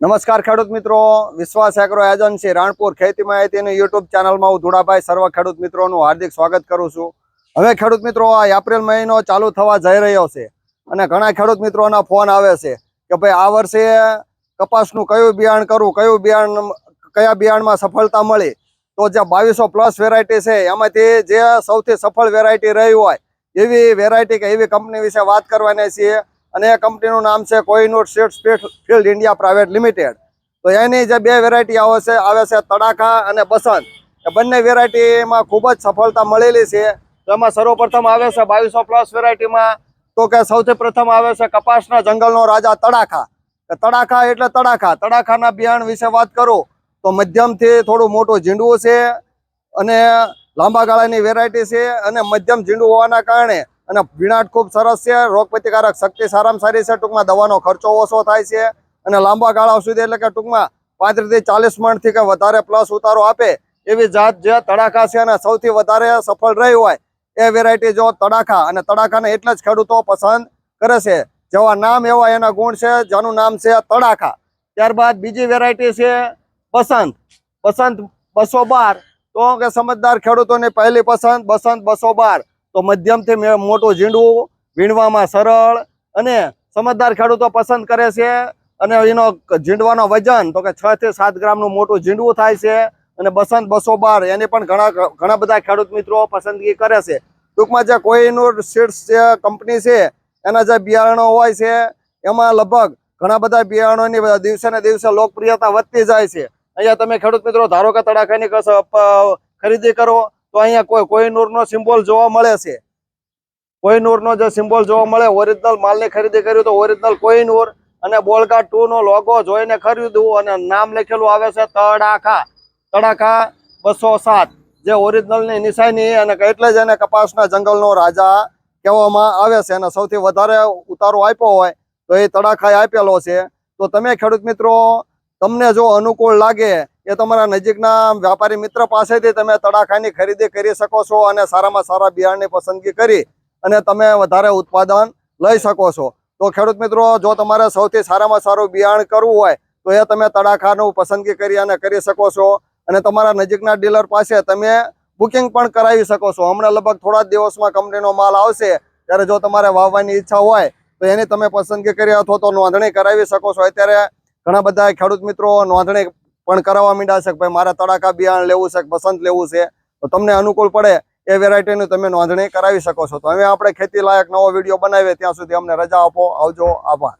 નમસ્કાર ખેડૂત મિત્રો. વિશ્વાસ એગ્રો એજન્સી રાણપુર ખેતી માહિતીની યુટ્યુબ ચેનલમાં હું ધુડાભાઈ સર્વ ખેડૂત મિત્રોનું હાર્દિક સ્વાગત કરું છું. હવે ખેડૂત મિત્રો, આ એપ્રિલ મહિનો ચાલુ થવા જઈ રહ્યો છે અને ઘણા ખેડૂત મિત્રોના ફોન આવે છે કે ભાઈ આ વર્ષે કપાસનું કયું બિયાણ કરવું, કયું બિયાણ કયા બિયાણમાં સફળતા મળી? તો જે બાવીસો પ્લસ વેરાયટી છે, એમાંથી જે સૌથી સફળ વેરાયટી રહી હોય એવી વેરાયટી કે એવી કંપની વિશે વાત કરવાની છીએ. અને એ કંપનીનું નામ છે કોઈનોટ seeds field India private limited. તો એની જે બે વેરાયટી આવે છે આવે છે તડાખા અને બસંત. એ બંને વેરાયટીમાં ખૂબ જ સફળતા મળેલી છે. એમાં સર્વપ્રથમ આવે છે બાવીસો પ્લસ વેરાયટીમાં. તો કે સૌથી પ્રથમ આવે છે કપાસના જંગલનો રાજા તડાખા. તડાખા એટલે તડાખા. તડાખાના બિયાણ વિશે વાત કરું, તો મધ્યમથી થોડું મોટું ઝીંડવું છે અને લાંબા ગાળાની વેરાયટી છે અને મધ્યમ ઝીંડું હોવાના કારણે અને ભીણાટ ખૂબ સરસ છે. રોગ પ્રતિકારક શક્તિ સારામાં સારી છે. ટૂંકમાં દવાનો ખર્ચો ઓછો થાય છે. અને લાંબા ગાળા સુધી એટલે કે ટૂંકમાં પાંત્રીસથી ચાલીસ મણથી કે વધારે પ્લસ ઉતારો આપે એવી જાત જે તડાખા છે અને સૌથી વધારે સફળ રહી હોય એ વેરાયટી જો તડાખા અને તડાખાને એટલે જ ખેડૂતો પસંદ કરે છે. જેવા નામ એવા એના ગુણ છે જેનું નામ છે તડાખા. ત્યારબાદ બીજી વેરાયટી છે બસંત. બસંત બસો બાર. તો કે સમજદાર ખેડૂતોની પહેલી પસંદ બસંત બસો બાર. તો મધ્યમથી મોટું ઝીંડવું વીણવામાં સરળ અને સમજદાર ખેડૂતો પસંદ કરે છે. અને એનો ઝીંડવાનો વજન તો કે છ થી સાત ગ્રામનું મોટું ઝીંડવું થાય છે અને બસંત બસો બાર એની પણ ઘણા ઘણા બધા ખેડૂત મિત્રો પસંદગી કરે છે. ટૂંકમાં જે કોઈનું સીડ્સ જે કંપની છે, એના જે બિયારણો હોય છે, એમાં લગભગ ઘણા બધા બિયારણોની દિવસે ને દિવસે લોકપ્રિયતા વધતી જાય છે. અહીંયા તમે ખેડૂત મિત્રો ધારો કે તડાખાની ખરીદી કરો તો અહીંયા કોઈ કોઈનૂરનો સિમ્બોલ જોવા મળે છે. કોઈનૂરનો જે સિમ્બોલ જોવા મળે ઓરિજિનલ માલની ખરીદી કરી તો ઓરિજિનલ કોઈનૂર અને બોલકા ટુ નો લોગો જોઈને ખરીદવું અને નામ લખેલું આવે છે તડાખા. તડાખા બસો સાત. જે ઓરિજિનલની નિશાની અને એટલે જ એને કપાસના જંગલનો રાજા કહેવામાં આવે છે અને સૌથી વધારે ઉતારો આપ્યો હોય તો એ તડાખાએ આપેલો છે. તો તમે ખેડૂત મિત્રો, તમને જો અનુકૂળ લાગે એ તમારા નજીકના વ્યાપારી મિત્ર પાસેથી તમે તડાખાની ખરીદી કરી શકો છો અને સારામાં સારા બિયારણની પસંદગી કરી અને તમે વધારે ઉત્પાદન લઈ શકો છો. તો ખેડૂત મિત્રો, જો તમારે સૌથી સારામાં સારું બિયારણ કરવું હોય, તો એ તમે તડાખાનું પસંદગી કરી અને કરી શકો છો. અને તમારા નજીકના ડીલર પાસે તમે બુકિંગ પણ કરાવી શકો છો. હમણાં લગભગ થોડા જ દિવસમાં કંપનીનો માલ આવશે. ત્યારે જો તમારે વાવવાની ઈચ્છા હોય, તો એની તમે પસંદગી કરી અથવા તો નોંધણી કરાવી શકો છો. અત્યારે ઘણા બધા ખેડૂત મિત્રો નોંધણી પણ કરાવવા માંડ્યા છે કે ભાઈ મારે તડાકા બિયારણ લેવું છે બસંત લેવું છે, તો તમને અનુકૂળ પડે એ વેરાયટીનું તમે નોંધણી કરાવી શકો છો. તો હવે આપણે ખેતી લાયક નવો વીડિયો બનાવીએ ત્યાં સુધી અમને રજા આપો. આવજો. આભાર.